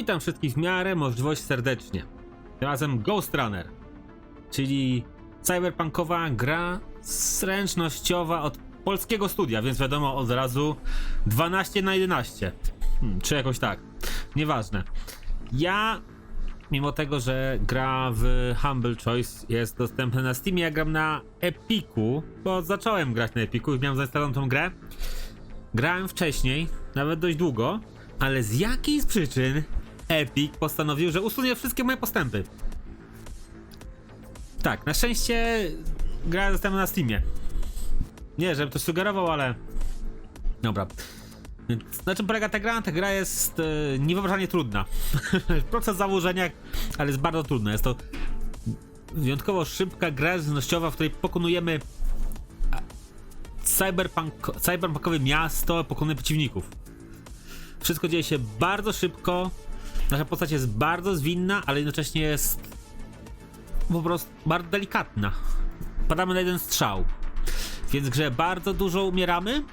Witam wszystkich w miarę możliwości serdecznie. Razem Ghost Runner, czyli cyberpunkowa gra zręcznościowa od polskiego studia, więc wiadomo od razu 12 na 11. Hmm, czy jakoś tak. Nieważne. Ja, mimo tego, że gra w Humble Choice jest dostępna na Steamie, ja gram na Epiku, bo zacząłem grać na Epiku i miałem zainstalowaną tą grę. Grałem wcześniej, nawet dość długo, ale z jakiejś przyczyn Epic postanowił, że usunie wszystkie moje postępy. Tak, na szczęście gra dostępna na Steamie. Nie, żebym to sugerował, ale... Dobra. Na czym polega ta gra? Ta gra jest e, niewyobrażalnie trudna. Proces założenia, ale jest bardzo trudna. Jest to wyjątkowo szybka gra zręcznościowa, w której pokonujemy cyberpunk, cyberpunkowe miasto, pokonujemy przeciwników. Wszystko dzieje się bardzo szybko. Nasza postać jest bardzo zwinna, ale jednocześnie jest po prostu bardzo delikatna. Padamy na jeden strzał. Więc grze bardzo dużo umieramy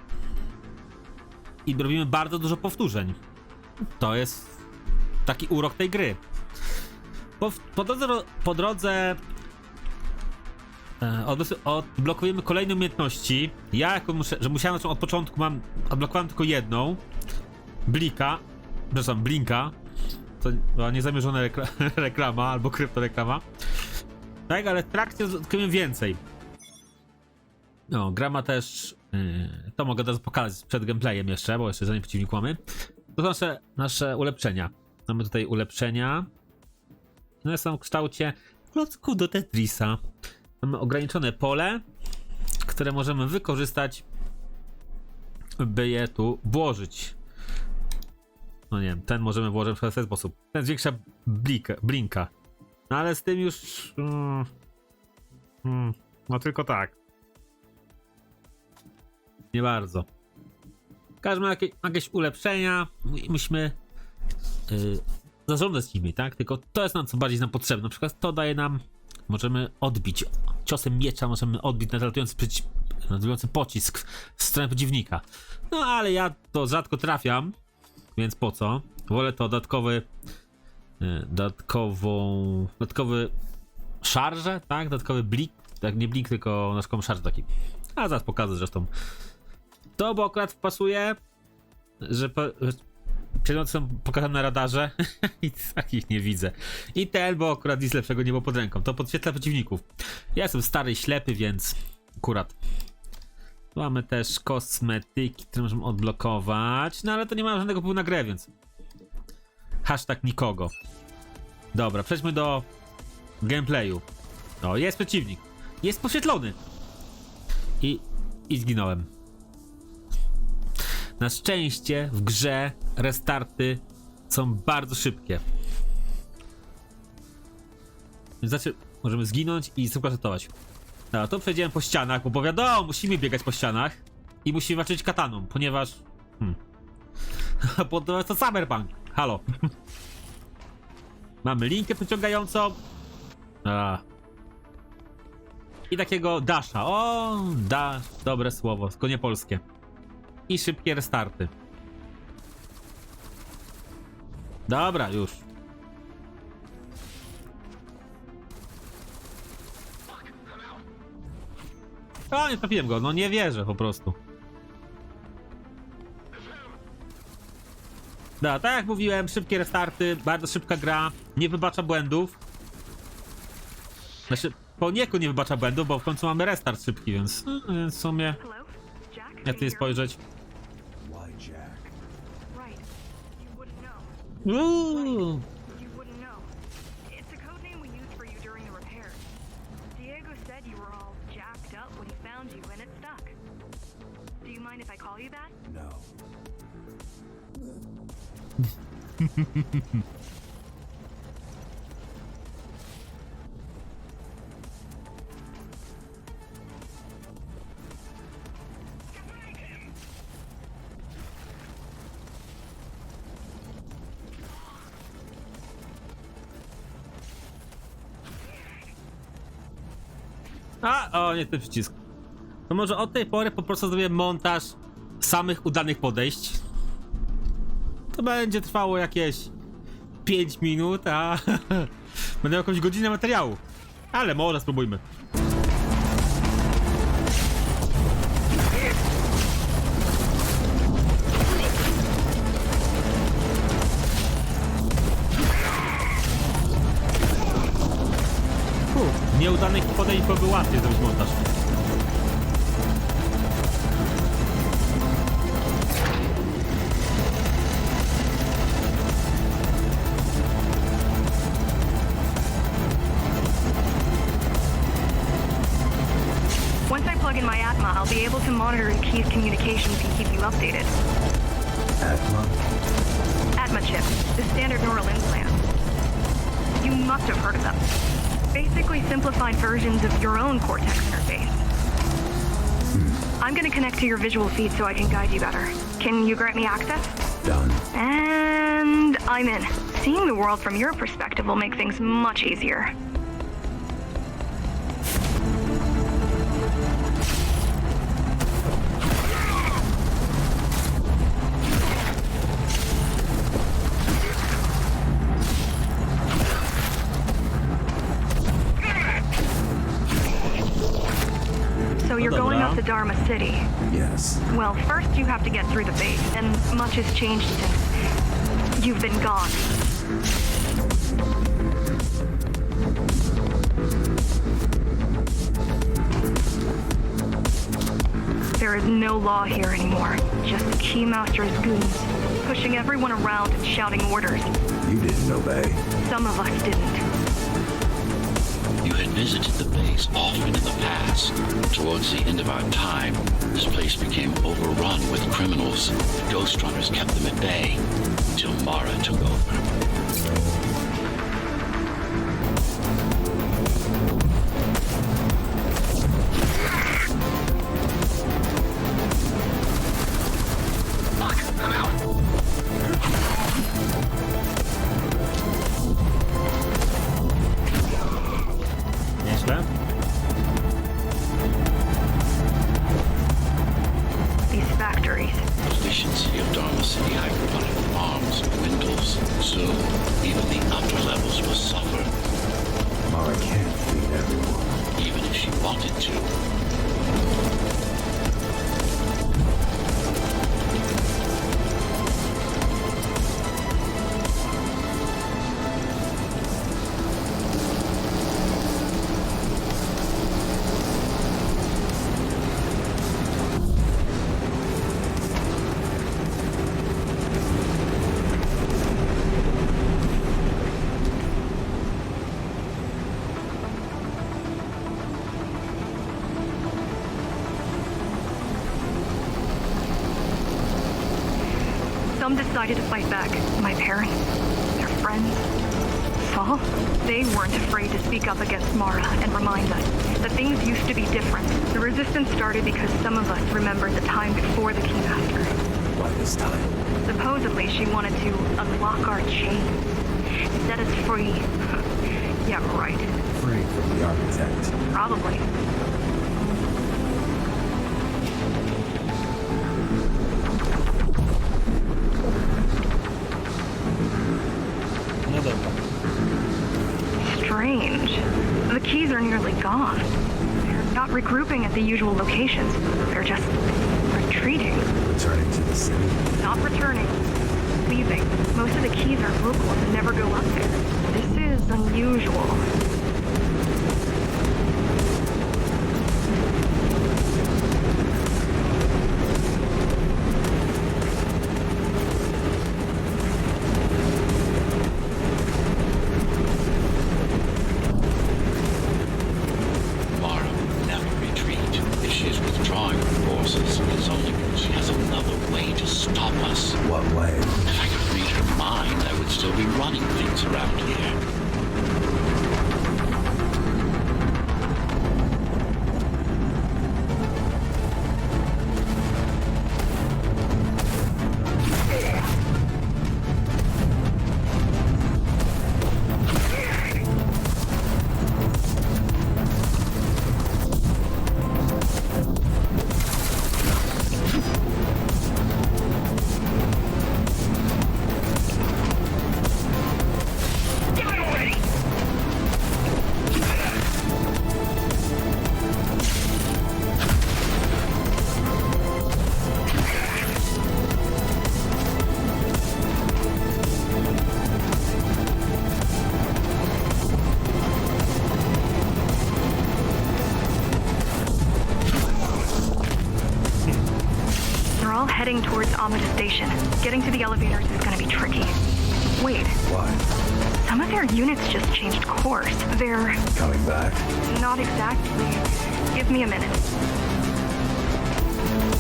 i robimy bardzo dużo powtórzeń. To jest taki urok tej gry. Po, po drodze, po drodze e, od, odblokujemy kolejne umiejętności. Ja, jako muszę, że musiałem zacząć od początku, mam odblokowałem tylko jedną. Blika. Przepraszam, Blinka. To była niezamierzona rekla reklama albo kryptoreklama. Tak, ale w trakcie odkryjemy więcej. No, gra ma też. Yy, to mogę teraz pokazać przed gameplayem jeszcze, bo jeszcze zanim przeciwnik mamy. To nasze, nasze ulepszenia. Mamy tutaj ulepszenia. One są w kształcie klocku do Tetrisa. Mamy ograniczone pole, które możemy wykorzystać, by je tu włożyć. No nie wiem, ten możemy włożyć w ten sposób. Ten zwiększa blinka, blinka. No ale z tym już. Mm, mm, no tylko tak. Nie bardzo. Każdy ma jakieś, jakieś ulepszenia musimy yy, zarządzać nimi, tak? Tylko to jest nam co bardziej nam potrzebne. Na przykład to daje nam. Możemy odbić ciosem miecza, możemy odbić nadlatujący, przeci- nadlatujący pocisk w stronę przeciwnika. No ale ja to rzadko trafiam, więc po co? Wolę to dodatkowy. Yy, dodatkową. Dodatkowy szarże, tak? Dodatkowy blik. Tak, nie blik, tylko nasz szarż taki. A zaraz pokażę zresztą. To, bo akurat pasuje, że, po, przedmioty są pokazane na radarze i takich nie widzę. I ten, bo akurat nic lepszego nie było pod ręką. To podświetla przeciwników. Ja jestem stary i ślepy, więc akurat. Tu mamy też kosmetyki, które możemy odblokować. No ale to nie ma żadnego wpływu na grę, więc. Hashtag nikogo. Dobra, przejdźmy do gameplayu. O, jest przeciwnik. Jest poświetlony. I, i zginąłem. Na szczęście w grze restarty są bardzo szybkie. Więc znaczy, możemy zginąć i szybko. Dobra, to przejdziemy po ścianach, bo wiadomo, musimy biegać po ścianach i musimy walczyć kataną, ponieważ... Hmm. bo to jest to cyberpunk. Halo. Mamy linkę przyciągającą. A. I takiego dasha. O, da, dobre słowo, tylko nie polskie. I szybkie restarty. Dobra, już. O, nie trafiłem go, no nie wierzę po prostu. Da, tak jak mówiłem, szybkie restarty, bardzo szybka gra, nie wybacza błędów. Znaczy, poniekąd nie wybacza błędów, bo w końcu mamy restart szybki, więc, w sumie, jak tu spojrzeć. Uuu, No. A, o, nie ten przycisk. To może od tej pory po prostu zrobię montaż samych udanych podejść. To będzie trwało jakieś 5 minut, a będę miał jakąś godzinę materiału. Ale może spróbujmy. Nieudanych podejść byłoby łatwiej zrobić montaż. To monitor the key's communications and keep you updated. Atma? Atma chip, the standard neural implant. You must have heard of them. Basically simplified versions of your own Cortex interface. Hmm. I'm gonna connect to your visual feed so I can guide you better. Can you grant me access? Done. And I'm in. Seeing the world from your perspective will make things much easier. Dharma City. Yes. Well, first you have to get through the base, and much has changed since you've been gone. There is no law here anymore. Just the Keymaster's goons, pushing everyone around and shouting orders. You didn't obey. Some of us didn't. Had visited the base often in the past. Towards the end of our time, this place became overrun with criminals. Ghost Runners kept them at bay until Mara took over. They weren't afraid to speak up against Mara and remind us that things used to be different. The resistance started because some of us remembered the time before the Keymaster. Why this time? Supposedly, she wanted to unlock our chains, set us free. yeah, right. Free from the architect. Probably. No dobra. Strange. The keys are nearly gone. They're not regrouping at the usual locations. They're just retreating. Returning to the city. Not returning. Leaving. Most of the keys are local and never go up there. This is unusual. Heading towards Amada Station. Getting to the elevators is gonna be tricky. Wait, Why? some of their units just changed course. They're Coming back? not exactly. Give me a minute.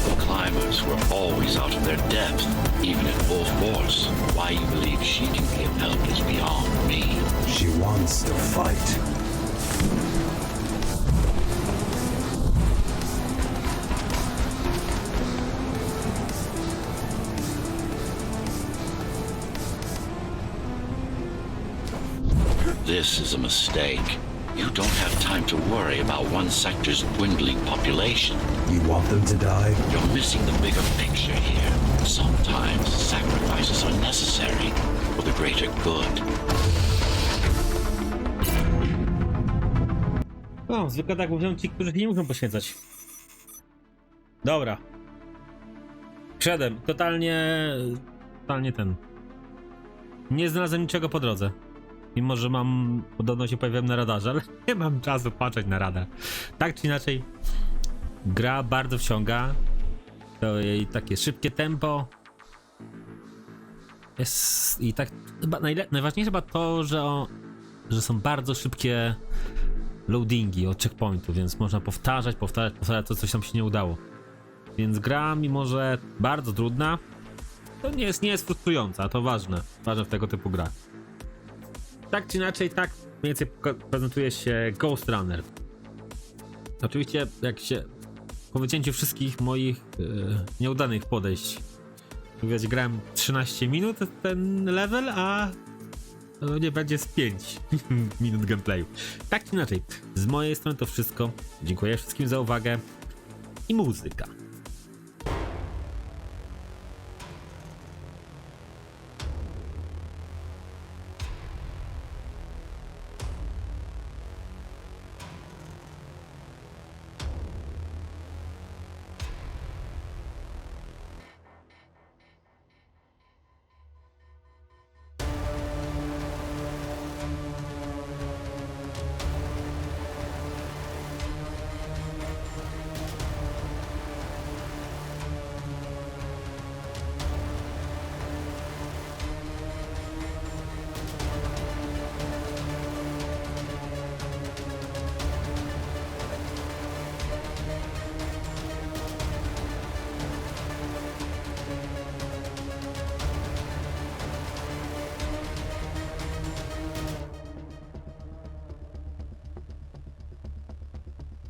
The climbers were always out of their depth, even at full force. Why you believe she can be of help is beyond me. She wants to fight. This is a mistake. You don't have time to worry about one sector's dwindling population. You want them to die? You're missing the bigger picture here. Sometimes sacrifices are necessary for the greater good. No, zwykle tak mówią ci, którzy się nie muszą poświęcać. Dobra. Wszedłem. Totalnie... Totalnie ten... Nie znalazłem niczego po drodze. Mimo, że mam... Podobno się pojawiłem na radarze, ale nie mam czasu patrzeć na radar. Tak czy inaczej... Gra bardzo wciąga. To jej takie szybkie tempo. Jest... I tak... Chyba najle... najważniejsze chyba to, że, o... że są bardzo szybkie loadingi od checkpointu, więc można powtarzać, powtarzać, powtarzać to, coś tam się nie udało. Więc gra, mimo że bardzo trudna, to nie jest, nie jest frustrująca, to ważne. Ważne w tego typu grach. Tak czy inaczej, tak mniej więcej prezentuje się Ghost Runner. Oczywiście, jak się po wycięciu wszystkich moich e, nieudanych podejść, widać, grałem 13 minut ten level, a no nie będzie z 5 minut gameplayu. Tak czy inaczej, z mojej strony to wszystko. Dziękuję wszystkim za uwagę i muzyka.